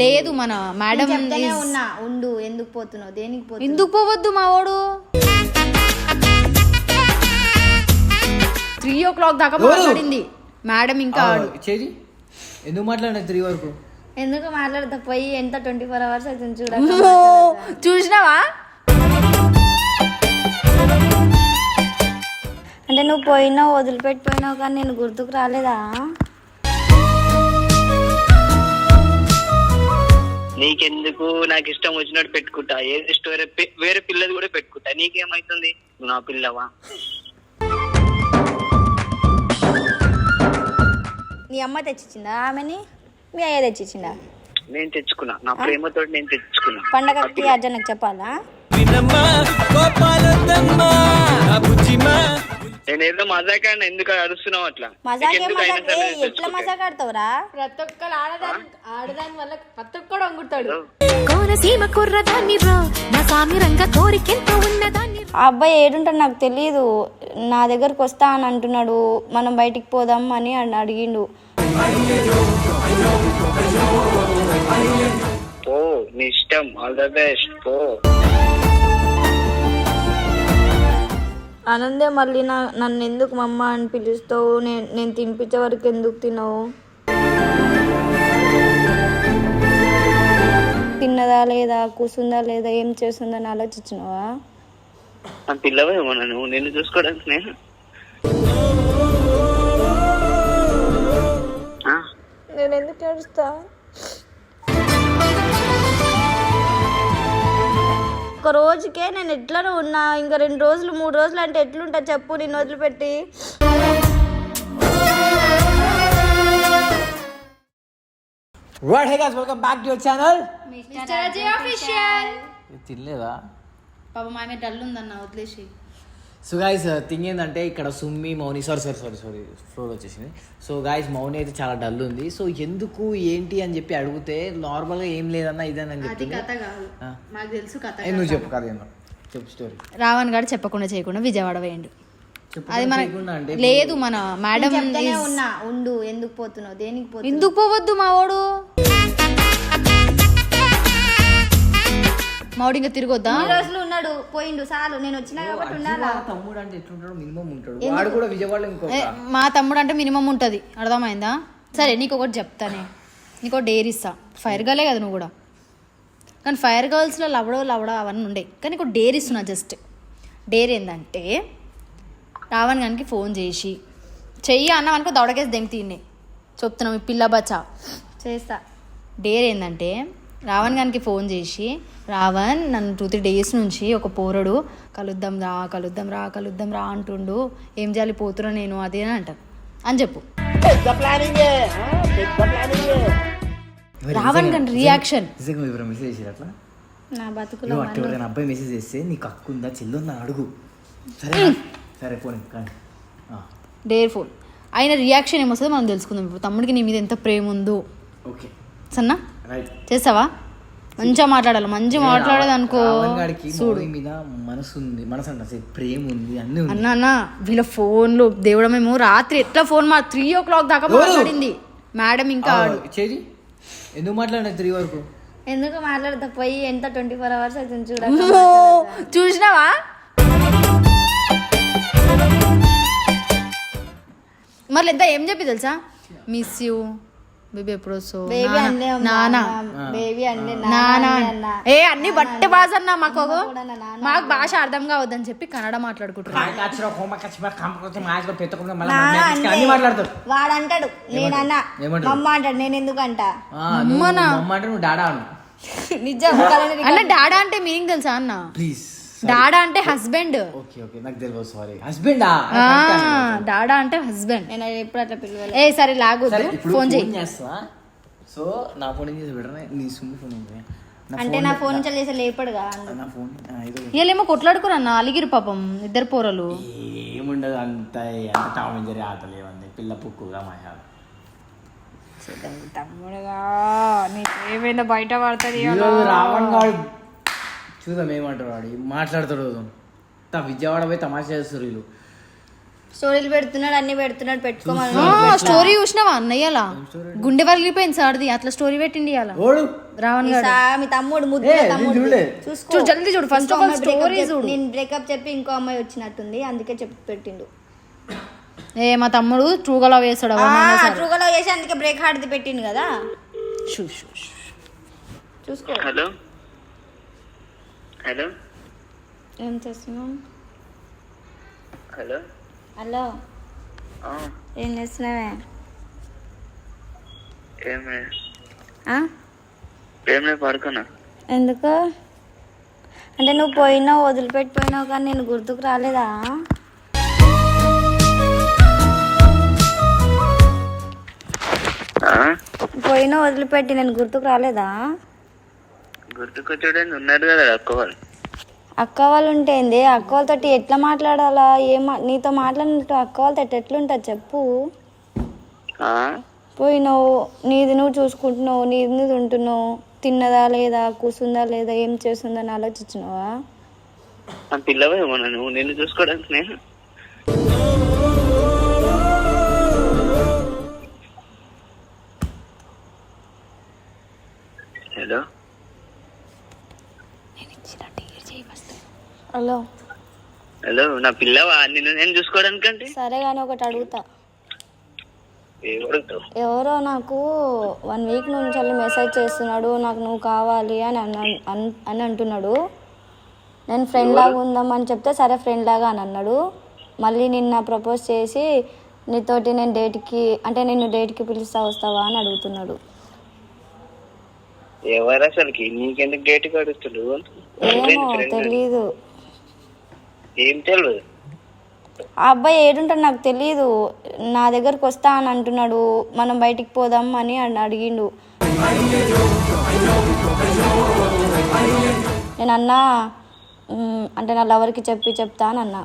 లేదు మన మేడం ఉన్నా ఉండు ఎందుకు పోతున్నావు? దేనికి పోతున్నావు? ఎందుకు పోవద్దు మా వాడు త్రీ ఓ క్లాక్ దాకా? మాట్లాడింది. మేడం ఇంకా ఆడు. చేది ఎందుకు మాట్లాడినా త్రీ వరకు? ఎందుకు మాట్లాడతా పోయి ఎంత ట్వంటీ ఫోర్ అవర్స్ అవుతుంది చూడ చూసినావా? అంటే నువ్వు పోయినావు వదిలిపెట్టిపోయినావు కానీ నేను గుర్తుకు రాలేదా? నీకెందుకు? నాకు ఇష్టం వచ్చినట్టు పెట్టుకుంటా. ఏది స్టోరీ వేరే పిల్లది కూడా పెట్టుకుంటా. నీకేమైతుంది? నా పిల్లవా? నీ అమ్మ తెచ్చిచ్చిందా ఆమెని? మీ అయ్య తెచ్చిచ్చిందా? నేను తెచ్చుకున్నా. నా ప్రేమతో నేను తెచ్చుకున్నా. పండగకి అర్జునకు చెప్పాలా? నేను ఏదో మజాకాడిన ఎందుకు అరుస్తున్నావు అట్లా? మజాకే మజాక్? ఎట్లా. మజాక్ ఆడతావురా? ప్రతి ఒక్కరు ఆడదాని ఆడదాని వల్ల ప్రతి ఒక్కడు అంగుతాడు కోనసీమ కుర్రదాన్ని రో నా సామిరంగ కోరికెంతో ఉన్నదాన్ని ఆ అబ్బాయి ఏడుంటాడు నాకు తెలియదు నా దగ్గరకు వస్తా అని అంటున్నాడు. మనం బయటికి పోదాం అని అన్- అడిగిండు. పో నీ ఇష్టం. ఆల్ ద బెస్ట్ పో. ఆనందే మళ్ళీ నా నన్ను ఎందుకు మమ్మ అని పిలుస్తావు? నేను నేను తినిపించే వరకు ఎందుకు తినవు? తిన్నదా లేదా? కూర్చుందా లేదా? ఏం చేస్తుందని ఆలోచించినావా? నా పిల్లవేమో నువ్వు నిన్ను. చూసుకోవడానికి నేను నేను ఎందుకు ఏడుస్తా? ఒక రోజుకే నేను ఎట్లనో ఉన్నా ఇంకా రెండు రోజులు మూడు రోజులు అంటే ఎట్లుంటా చెప్పు నేను వదిలిపెట్టి. What hey guys welcome back to your channel mister Ajay official తినలేదా? పాపం ఆమె డల్ ఉందన్న వదిలేసి సో గాయస్ థింగ్ ఏంటంటే ఇక్కడ సుమ్మి Mouni sorry sorry sorry sorry floor వచ్చేసింది. సో గాయస్ మౌని అయితే చాలా డల్ ఉంది. సో ఎందుకు ఏంటి అని చెప్పి అడిగితే నార్మల్గా ఏం లేదన్నా ఇదని అని కథ. నాకు తెలుసు కథ నువ్వు చెప్పు కదా ఏందో. చెప్పు స్టోరీ రావణ్ గారు చెప్పకుండా చేయకుండా విజయవాడ వేయండు చెప్పు అది మన లేదు మన మేడం ఉన్నా ఉండు ఎందుకు పోతున్నావు దేనికి పోతున్నావు? ఎందుకు పోవద్దు మా వాడు మావాడు ఇంకా తిరగొద్దా? ఈ రోజులు ఉన్నాడు పోయిండు చాలు నేను వచ్చినా కాబట్టి ఉండాలా? తమ్ముడు అంటే ఎట్లుంటాడు మినిమం ఉంటాడు. వాడు కూడా విజయవాడలో ఇంకో ఏ, మా తమ్ముడు అంటే మినిమం ఉంటుంది. అర్థమైందా? సరే నీకు ఒకటి చెప్తానే నీకు ఒక డేర్ ఇస్తా. ఫైర్ గర్లే కదా నువ్వు కూడా. కానీ ఫైర్ గర్ల్స్లో లవడో లవడో అవన్నీ ఉండే. కానీ నీకు డేర్ ఇస్తున్నా జస్ట్ డేర్ ఏంటంటే రావణ్ గానికి ఫోన్ చేసి చెయ్యి అన్నాం అనుకో దొడకేసి దెంగి తిన్నే చెప్తున్నాం ఈ పిల్ల బచ్చా. చేస్తా. డేర్ ఏంటంటే రావణ్ గారికి ఫోన్ చేసి రావణ్ నన్ను టూ త్రీ డేస్ నుంచి ఒక పోరడు కలుద్దాం రా కలుద్దాం రా కలుద్దాం రా అంటుండు. ఏం చేయాలి? పోతున్నా నేను అదే అని అంటాను అని చెప్పు. రావణ్ గారి రియాక్షన్ నా బతుకులో అబ్బాయి మెసేజ్ చేస్తే నీకు ఉందా చెల్లుందా అడుగు. సరే సరే ఆ, డేర్ ఫోన్ ఆయన రియాక్షన్ ఏమొస్తుందో మనం తెలుసుకుందాం. ఇప్పుడు తమ్ముడికి నీ మీద ఎంత ప్రేమ ఉందో ఓకే. సన్నా చేస్తావా? మంచిగా మాట్లాడాలి. మంచిగా మాట్లాడేది అనుకో మౌని మీద మనసు ఉంది మనసు అంటే ప్రేమ ఉంది అన్నీ ఉంది. అన్న అన్న వీళ్ళ ఫోన్లు దేవుడ మేము రాత్రి ఎట్లా ఫోన్ మా త్రీ ఓ క్లాక్ దాకా? మాట్లాడింది. మేడం ఇంకా ఆడు. చేది ఎందుకు మాట్లాడినా త్రీ వరకు? ఎందుకు మాట్లాడతా పోయి ఎంత ట్వంటీ ఫోర్ అవర్స్ అవుతుంది చూడ. చూసినావా? మరి ఎంత ఏం చెప్పి తెలుసా? మిస్ యూ బేబీ ఎప్పుడు వస్తావు? నానా నానా. అన్న ఏ అన్ని బట్టే భాష అన్న మాకు మాకు భాష అర్థం కావద్దని చెప్పి కన్నడ మాట్లాడుకుంటున్నాం అన్ని. మాట్లాడతారు వాడు అంటాడు నేనన్నా? మమ్మ అంటాడు నేను ఎందుకు అంట అమ్మ డాడా అంటే మీనింగ్ తెలుసా అన్న? ప్లీజ్ డాడా అంటే హస్బెండ్. Okay okay. నాకు తెలియదు సారీ హస్బెండా? డాడా అంటే హస్బెండ్. నేను ఎప్పుడు అట్లా పిలవాలి. ఏ సరే ఇప్పుడు ఫోన్ చేయి. సో నా ఫోన్ చేసి పెట్టరా నీ సుమ్మి ఫోన్? నా అంటే నా ఫోన్ నుంచి చేసి లేపడుగా. నా ఫోన్ వీళ్ళేమో కొట్లాడుకురు అన్న అలిగిరు పాపం ఇద్దరు పోరలు. ఏముండదు అంత అంత టామ్ అండ్ జెర్రీ ఆటలు ఏమంది? పిల్ల పుక్కుగా మాయా తమ్ముడుగా నీకు ఏమైనా? బయట పడుతుంది రావణ్ చూద్దాం ఏమంటారు వాడు. మాట్లాడతాడు అంత విజయవాడ పోయి తమాషా చేస్తారు వీళ్ళు. స్టోరీలు పెడుతున్నాడు అన్ని పెడుతున్నాడు పెట్టుకోమని. ఆ, స్టోరీ చూసినావా అన్నయ్యలా గుండె వరిగిపోయింది సార్ది అట్లా స్టోరీ పెట్టిండి అలా రావణ్ గారు మీ తమ్ముడు ముద్దు తమ్ముడు. చూసుకో. చూడు, జల్దీ చూడు. అమ్మాయి breakup story చెప్పి- చూడు. నేను బ్రేకప్ చెప్పి ఇంకో అమ్మాయి వచ్చినట్టుంది. అందుకే చెప్పి పెట్టిండు. ఏ మా తమ్ముడు ట్రూగలా సరే. ట్రూగలో చేసి అందుకే బ్రేక్ హార్డ్ది పెట్టిండు కదా. చూసుకో. హలో. హలో? ఏం చేస్తున్నావు? హలో? హలో? ఏం చేస్తున్నావే? పడుకున్నా? ఎందుకు? అంటే నువ్వు పోయినావు వదిలిపెట్టిపోయినావు కానీ నేను గుర్తుకు రాలేదా? పోయినా వదిలిపెట్టి నేను గుర్తుకు రాలేదా? గుర్తుకొచ్చాడని ఉన్నారు కదా అక్క వాళ్ళు. అక్క వాళ్ళు ఉంటే ఏంది? అక్క వాళ్ళతో ఎట్లా మాట్లాడాలా? ఏం నీతో మాట్లాడినట్టు అక్క వాళ్ళతో ఎట్ట ఎట్లుంటుంది చెప్పు? పోయినావు నీది నువ్వు చూసుకుంటున్నావు నీది నువ్వు ఉంటున్నావు తిన్నదా లేదా? కూసుందా లేదా? ఏం చేస్తుందని ఆలోచించినావా? ఆ పిల్లవేమో నువ్వు నిన్ను చూసుకోవడానికి నేను హలో. హలో నా పిల్లవా? నిన్ను నేను చూసుకోవడానికంటే సరే కానీ ఒకటి అడుగుతా. ఎవరు? నాకు వన్ వీక్ నుంచి వెళ్ళి మెసేజ్ చేస్తున్నాడు నాకు నువ్వు కావాలి అని అన్- అంటున్నాడు. నేను ఫ్రెండ్ లాగా ఉందామని చెప్తే సరే ఫ్రెండ్ లాగా అని అన్నాడు. మళ్ళీ నిన్న ప్రపోజ్ చేసి నీతోటి నేను డేట్కి అంటే నిన్ను డేట్కి పిలుస్తా వస్తావా అని అడుగుతున్నాడు. ఎవరు అసలుకి? నీకెందుకు డేట్ గడుస్తుడు ఏమో తెలీదు. ఏం తెలియదు ఆ అబ్బాయి ఏడుంటాడు నాకు తెలియదు నా దగ్గరకు వస్తా అని అంటున్నాడు. మనం బయటికి పోదాం అని అడిగిండు. నేను అన్నా "మ్, అంటే నా లవర్కి చెప్పి చెప్తా అని అన్నా.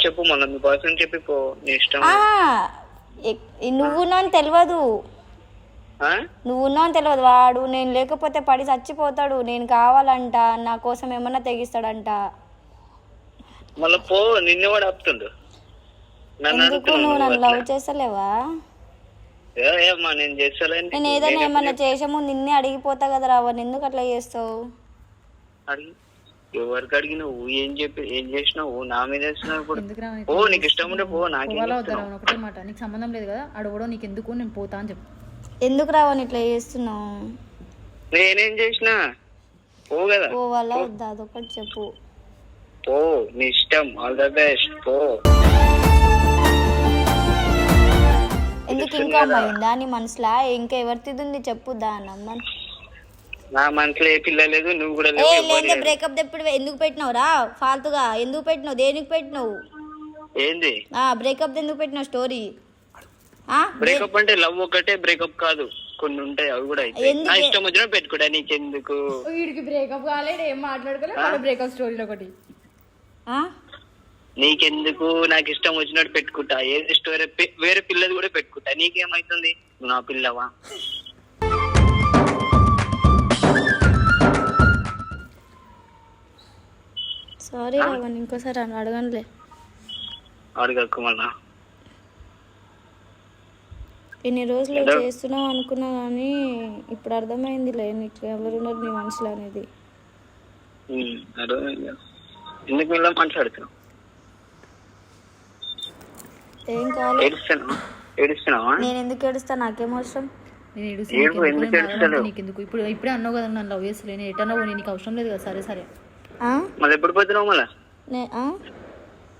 చెప్పు మళ్ళీ మీ బాయ్ ఫ్రెండ్ చెప్పి పో నీ ఇష్టం. ఆ, ఎక్- నువ్వున్నావు అని తెలియదు ఆ? నువ్వున్నావు అని తెలియదు వాడు నేను లేకపోతే పడి చచ్చిపోతాడు. నేను కావాలంట. నా కోసం ఏమన్నా తెగిస్తాడంట. మళ్ళా పో నిన్ను కూడా ఆపుతుండు. నన్ను ఎందుకు నువ్వు నువ్వు నన్ను. లవ్ చేస్తలేవా? నేను చేస్తాలేండి నేను ఏదైనా ఏమన్నా చేసే ముందు నిన్నే అడిగిపోతా కదా రావని ఎందుకు అట్లా చేస్తావు? అడిగి ఎవరికి అడిగినావు ఏం చెప్పి ఏం చేసినావు నా మీద వేసినావు పో నీకు? ఇష్టం ఉంటే పో నాకేం ఒకటే మాట. నీకు సంబంధం లేదు కదా. అడగడం నీకు ఎందుకు నేను పోతా అని చెప్పు. ఎందుకు రావని ఇట్లా చేస్తున్నావు? నేనేం చేసినా? పో కదా. పోవాలా వద్దా అదొకటి చెప్పు. పో నీ ఇష్టం. All the best. పో. ఎందుకు ఇంకా అమ్మాయి? ఉందా నీ మనసులో? ఇంకా ఎవరిది ఉంది చెప్పుద్దా అన్నమ్మ నా మనసులో ఏ పిల్ల లేదు నువ్వు కూడా ఏ లేదా. బ్రేకప్ ఎప్పుడు ఎందుకు పెట్టినావు రా ఫాల్తుగా. ఎందుకు పెట్టినావు? దేనికి పెట్టినావు? ఏంది? ఆ బ్రేకప్ ఎందుకు పెట్టినావు? స్టోరీ బ్రేకప్ అంటే లవ్ ఒకటే బ్రేకప్ కాదు. కొన్ని ఉంటాయి అవి కూడా అయితే? నా ఇష్టం వచ్చినా పెట్టుకుంటా నీకెందుకు? వీడికి బ్రేకప్ కాలేదు ఏం మాట్లాడుకోలేదు బ్రేకప్ స్టోరీలో ఒకటి. ఆ? నీకెందుకు? నాకు ఇష్టం వచ్చినట్టు పెట్టుకుంటా. ఏది ఇష్టం వేరే పిల్లది కూడా పెట్టుకుంటా. నీకేమైతుంది? నా పిల్లవా? సారీ రావణ్ ఇంకోసారి అడగనులే. అడగకు మళ్ళా. ఇన్ని రోజులు. చేస్తున్నావు అనుకున్నా కానీ ఇప్పుడు అర్థమైందిలే నీకు ఎవరున్నారు నీ మనసులో అనేది. అర్థమైంది. ఎందుకు ఇలా మాట్లాడుతున్నావు? ఏం కాలేదు ఏడుస్తున్నావా? నేను ఎందుకు ఏడుస్తా? నాకేం అవసరం? నేను ఏడుస్తే ఏడుపు నీకెందుకు? ఇప్పుడు ఇప్పుడే అన్నావు కదా నన్ను లవ్ చేస్తలే నేను ఎటన్నా పోనీ నీకు అవసరం లేదు కదా. సరే సరే. ఆ? మళ్ళీ ఎప్పుడు పోతున్నావు మళ్ళా? నే- ఆ?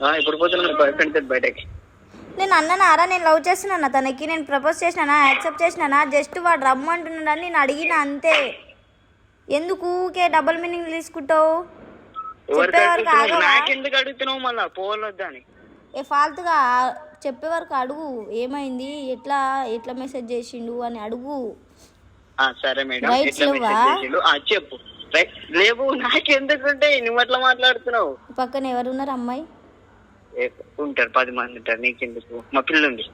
ఆ, ఎప్పుడు పోతున్నావు? బాయ్ ఫ్రెండ్ తోటి బయటకి. నేను అన్నానారా నేను లవ్ చేస్తున్నానా తనకి? నేను ప్రపోజ్ చేసినానా? యాక్సెప్ట్ చేసినానా? జస్ట్ వాడు రమ్మంటున్నాడని నేను అడిగిన అంతే. ఎందుకు ఊకే డబుల్ మీనింగ్ తీసుకుంటావు? ఆగవా? పోవద్దా అని ఏ ఫాల్తుగా? చెప్పే వరకు అడుగు. ఏమైంది? ఎట్లా? ఎట్లా మెసేజ్ చేసిండు అని అడుగు. సరే మేడం. చెప్పు. లేవు. నాకెందుకుంటే నువ్వు అట్లా మాట్లాడుతున్నావు? పక్కన ఎవరున్నారు అమ్మాయి? ఉంటారు పది మంది ఉంటారు నీకెందుకు? మా పిల్ల ఉంది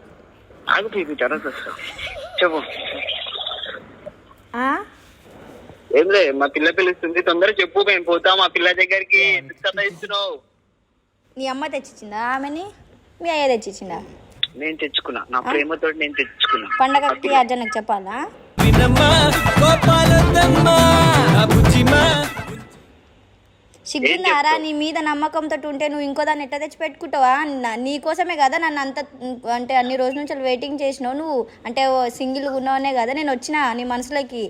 ఆగు పీపీ తర్వాత వస్తా. చెప్పు. ఆ? ఏం లేదు మా పిల్ల పిలుస్తుంది. తొందరగా చెప్పు మేము పోతాం మా పిల్ల దగ్గరికి. నీ అమ్మ తెచ్చిచ్చిందా ఆమెని? మీ అయ్య తెచ్చిచ్చిందా? నేను తెచ్చుకున్నా. నా ప్రేమతో నేను తెచ్చుకున్నా. పండగకి అర్జునకు చెప్పాలా? సిగ్గుందారా నీ మీద నమ్మకంతో ఉంటే నువ్వు ఇంకో దాన్ని ఎట్లా తెచ్చి పెట్టుకుంటావా నా- కోసమే కదా నన్ను అంత అంటే అన్ని రోజుల నుంచి వెయిటింగ్ చేసినావు నువ్వు? అంటే సింగిల్ ఉన్నావనే కదా నేను వచ్చిన నీ మనసులోకి.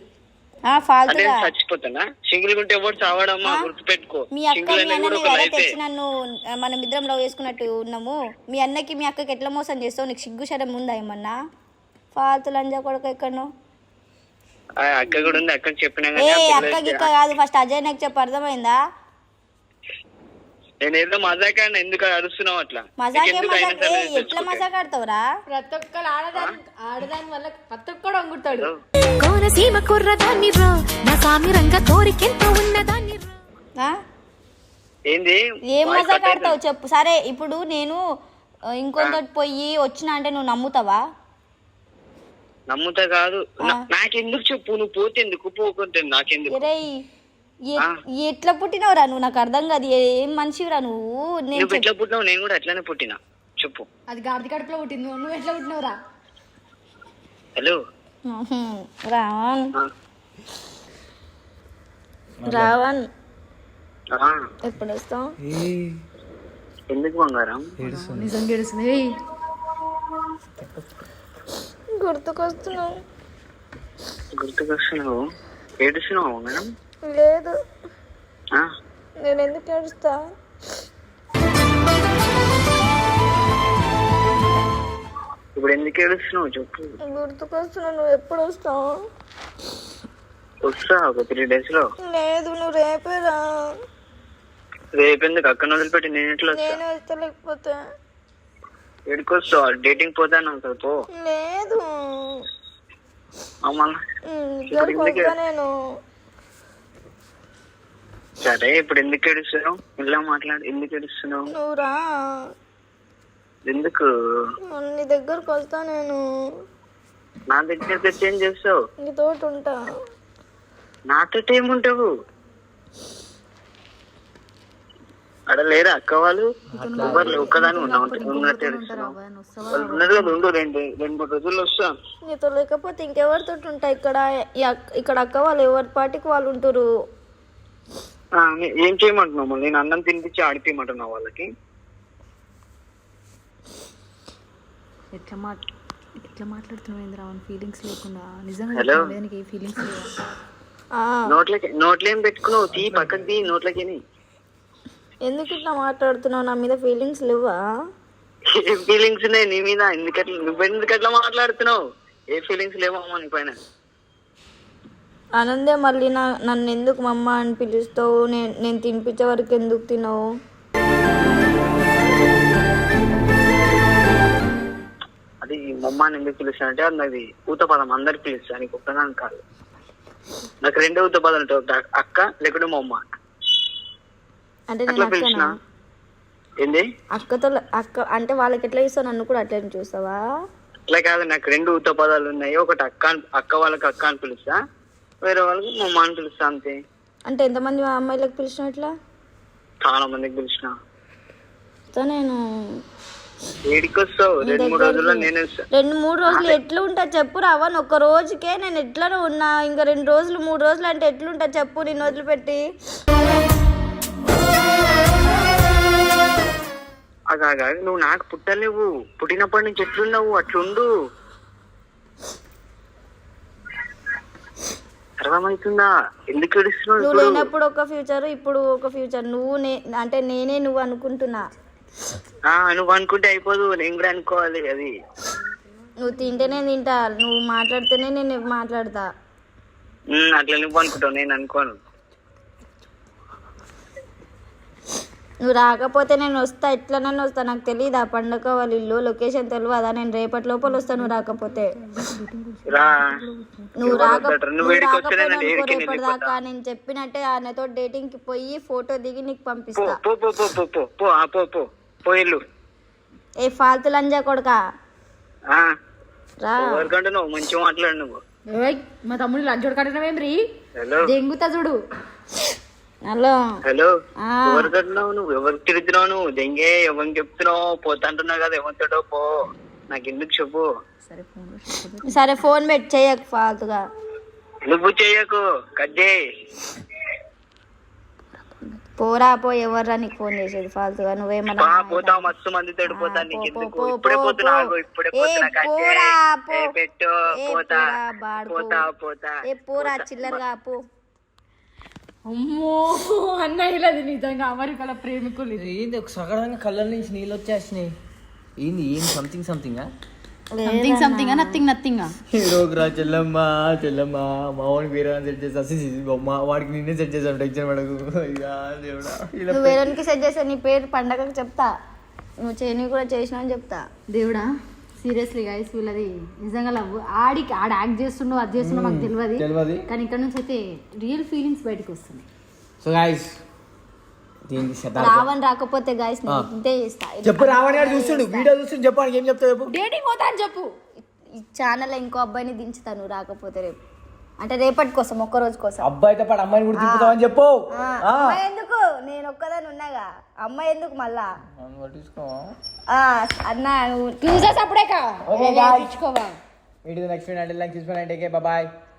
మీ అక్క మీ అన్నని తెచ్చి నన్ను ఆ, మనం ఇద్దరం లవ్ చేసుకున్నట్టు ఉన్నాము? మీ అన్నకి మీ అక్కకి ఎట్లా మోసం చేస్తావు? నీకు సిగ్గు శరం ఉందా ఏమన్నా? ఫాల్తు లంజా కొడుకు ఎక్కడను. ఆ అక్క కూడా ఉంది. అక్కకి చెప్పినా ఏ అక్క గిక్క కాదు. ఫస్ట్ అజయ్ నాకు చెప్పు అర్థమైందా? నేను ఏదో మజాకా ఎందుకు అరుస్తున్నావు అట్లా? మజాకే ఏ ఎట్లా? మజాక్ ఆడతావురా? ప్రతి ఒక్కరు ఆడదాని ఆడదాని వల్ల ప్రతి ఒక్కడు అంగుతాడు కోనసీమ కుర్రదాన్ని రో నా సామిరంగ కోరికెంతో ఉన్నదాన్ని రో. ఆ? ఏంది? ఏం వాయిస్ మజాక్ కట్ ఆడతావు చెప్పు. సరే ఇప్పుడు నేను ఆ, ఇంకొందటి పోయి వచ్చిన అంటే నువ్వు నమ్ముతావా? నమ్ముతా కాదు. నా- నాకెందుకు చెప్పు? నువ్వు పోతే ఎందుకు పోకుంటే నాకెందుకు ఎట్లా పుట్టినవురా నువ్వు? నాకు అర్థం కాదు. ఏం మనిషిరా నువ్వు? నేను నువ్వు ఎట్లా పుట్టినావు? నేను కూడా అట్లానే పుట్టినా. చెప్పు. అది గాడి కడుపులో పుట్టింది. నువ్వు ఎట్లా పుట్టినవురా హలో. ఉహుం. రావణ్. ఆ, రావణ్. ఆ, ఎప్పుడు వస్తావు ఎందుకు బంగారం? నిజం గెలుస్తుంది ఏయ్, గుర్తుకొస్తున్నావు. గుర్తుకొస్తున్నావు? ఏడుస్తున్నావు మేడం? లేదు. నేను ఎందుకు ఏడుస్తా? ఇప్పుడు ఎందుకు ఏడుస్తున్నావు చెప్పు. గుర్తుకొస్తున్నావు నువ్వు ఎప్పుడు వస్తావు? వస్తా ఒక త్రీ డేస్లో. లేదు నువ్వు రేపే రా. రేపు ఎందుకు? అక్కడ వదిలిపెట్టి నేను ఎట్లా వస్తా? నేను వస్తా లేకపోతే ఎడికి వస్తావు డేటింగ్ పోతాను అంటారు పో. లేదు. అమ్మా. నేను. సరే ఇప్పుడు ఎందుకు ఏడుస్తున్నావు? ఇలా మాట్లాడు ఎందుకు ఏడుస్తున్నావు? నువ్వు రా ఎందుకు? నీ దగ్గరకు వస్తా నేను. నా దగ్గరికి వచ్చి ఏం చేస్తావు? నీతోటి ఉంటా. నాతో ఏముంటావు అక్కడ లేరా అక్క వాళ్ళు? ఎవరు ఒక్కదాని ఉన్నావు. ఉన్నట్టు ఏడుస్తున్నావు. వాళ్ళు ఉన్నారు కదా ఉండు రెండు రెండు మూడు రోజుల్లో వస్తా. నీతో లేకపోతే ఇంకెవరితో ఉంటా? ఇక్కడ ఈ అక్క- ఇక్కడ అక్క వాళ్ళు ఎవరి పాటికి వాళ్ళు ఉంటారు? నే- ఏం చేయమంటున్నావు? నేను అన్నం తినిపించి ఆడిపిమంటున్నావు వాళ్ళకి? ఎట్లా మాట్ ఎట్లా మాట్లాడుతున్నావు ఏంద్రా ఫీలింగ్స్ లేకుండా. నిజంగా Hello? చెప్తున్నా మీద నీకు ఏ ఫీలింగ్స్ లేవా? ఆ, నోట్లకి నోట్లో ఏం పెట్టుకున్నావు? తీ పక్కకి తీ నోట్లకి ఎందుకు ఇట్లా మాట్లాడుతున్నావు? నా మీద ఫీలింగ్స్ లేవా? ఏ ఫీలింగ్స్ ఉన్నాయి నీ మీద? ఎందుకట్లా నువ్వెందుకు అట్లా మాట్లాడుతున్నావు? ఏ ఫీలింగ్స్ లేవమ్మా నీ పైన? ఆనందే మళ్ళీ నా నన్ను ఎందుకు మమ్మ అని పిలుస్తావు? నేను నేను తినిపించే వరకు ఎందుకు తినవు? అది మమ్మాని ఎందుకు పిలుస్తానంటే అది ఊత పదం అందరికి పిలుస్తా నీకు ఒక్కదాని కాదు. నాకు రెండో ఊత పదాలు ఉంటాయి అక్క లేకుంటే మా అమ్మ అంటే నేను అట్లా పిలిచిన? ఏంది? అక్కతో అక్క అంటే వాళ్ళకి ఎట్లా ఇస్తావు నన్ను కూడా అట్లనే చూస్తావా? అట్లా కాదు నాకు రెండు ఊత పదాలు ఉన్నాయి ఒకటి అక్క అని- అక్క వాళ్ళకి అక్క అని పిలుస్తా. వేరే వాళ్ళకి మా అమ్మ అని పిలుస్తా అంతే. అంటే ఎంతమంది అమ్మాయిలకు పిలిచిన ఇట్లా? చాలా మందికి పిలిచిన. నేను ఏడికి వస్తావు రెండు మూడు రోజుల్లో నేనే వస్తా. రెండు మూడు రోజులు ఎట్లా ఉంటా చెప్పు రావని ఒక్క రోజుకే నేను ఎట్లా ఉన్నా. ఇంకా రెండు రోజులు మూడు రోజులు అంటే ఎట్లుంటా చెప్పు నిన్ను వదిలిపెట్టి. అగా నువ్వు నాకు పుట్టలేవు. పుట్టినప్పటి నుంచి ఎట్లున్నావు? అట్లుండు. అర్థమవుతుందా ఎందుకు ఏడుస్తున్నావు? నువ్వు లేనప్పుడు ఒక ఫ్యూచర్ ఇప్పుడు ఒక ఫ్యూచర్. నువ్వు అంటే నేనే నువ్వు అనుకుంటున్నా. ఆ, నువ్వు అనుకుంటే అయిపోదు. నేను కూడా అనుకోవాలి అది. నువ్వు తింటేనే తింటా. నువ్వు మాట్లాడితేనే నేను మాట్లాడతా. అట్లా నువ్వు అనుకుంటావు. నేను అనుకోను. నువ్వు రాకపోతే నేను వస్తా ఎట్లనన్నా వస్తా నాకు తెలియదు ఆ పండగ వాళ్ళ ఇల్లు లొకేషన్ తెలియదా నేను రేపటి లోపల వస్తా నువ్వు రాకపోతే. నువ్వు రాకపోయినా రేపటి. దాకా నేను చెప్పినట్టే ఆయనతో డేటింగ్కి పోయి ఫోటో దిగి నీకు పంపిస్తా. పో పో పో పో పో పో ఆ, పో పో పోయిల్లు ఏ ఫాల్తు లంజా కొడక? ఆ, రా. ఎవరికంటే నువ్వు మంచిగా మాట్లాడు నువ్వు. ఏయ్, మా తమ్ముడు లంచోడు కట్టినవేం రీ హలో. దెంగుతా చూడు. హలో. హలో. ఎవరు కట్టినావు నువ్వు? ఎవరికి తిరుగుతున్నావు నువ్వు? దెంగే ఎవరికి చెప్తున్నావు? పోతాంటున్నావు కదా ఎవరితోటో పో. నాకు ఎందుకు చెప్పు. సరే ఫోన్ పెట్టి చేయకు ఫాల్తుగా. నువ్వు చెయ్యకు కట్ చేయి. పోరా పో ఎవర్రా నీకు ఫోన్ చేసేది ఫాల్తుగా? నువ్వేమన్నా పా పోతావు మస్తు మంది తోడిపోతా నీకు పో, ఎందుకు? పో, ఇప్పుడే పో, పోతున్నా పో. ఆగు, ఇప్పుడే ఏ, పోతున్నా కట్ చేయి. పోరా, పో. ఏ, పెట్టు ఏ, పోతా పోరా, బాడుకో. పోతా పోతా ఏ పోరా చిల్లరగా పో. అమ్మో అన్నయ్యలది నిజంగా అమెరికాలో ప్రేమికులు ఇది. ఏంది ఒక సగడంగా కళ్ళ నుంచి నీళ్ళు వచ్చేసినాయి. ఏంది ఏం something something something something nothing nothing హీరోగ్రా చెల్లమ్మ చెల్లమ్మ మా వాడికి వేరే సెట్ చేసి అసి మా వాడికి నిన్నే సెట్ చేసాం టెన్షన్ పడకు. అయ్యా దేవుడా ఇలా నువ్వు వేరేకి సెట్ చేస్తే నీ పేరు పండగకి చెప్తా. నువ్వు చేయని కూడా చేసినా అని చెప్తా. దేవుడా సీరియస్లీ గైస్ వీళ్ళది నిజంగా లవ్. ఆడికి ఆడ యాక్ట్ చేస్తుండో అది చేస్తుండో మాకు తెలియదు తెలియదు కానీ ఇక్కడ నుంచి అయితే రియల్ ఫీలింగ్స్ బయటకు వస్తున్నాయి. సో గాయస్ దీనికి శతాబ్దం. రావని రాకపోతే గాయస్ నేను ఇంతే చేస్తా. చెప్పు రావణ్ గారు చూస్తుండు వీడియో చూస్తుండు చెప్పాను ఏం చెప్తావు చెప్పు. డేటింగ్ పోతా అని చెప్పు. ఈ ఛానల్ ఇంకో అబ్బాయిని దించుతా నువ్వు రాకపోతే రేపు. అంటే రేపటి కోసం ఒక్క రోజు కోసం. అబ్బాయితో పాటు అమ్మాయిని కూడా తిప్పుతావని చెప్పు. ఆ, ఆ. అమ్మాయి ఎందుకు? నేను ఒక్కదాన్ని ఉన్నాగా. అమ్మాయి ఎందుకు మళ్ళా? అన్న నువ్వు చూసేసి అప్పుడే కా guys. తెచ్చుకోవా? Meet you in the next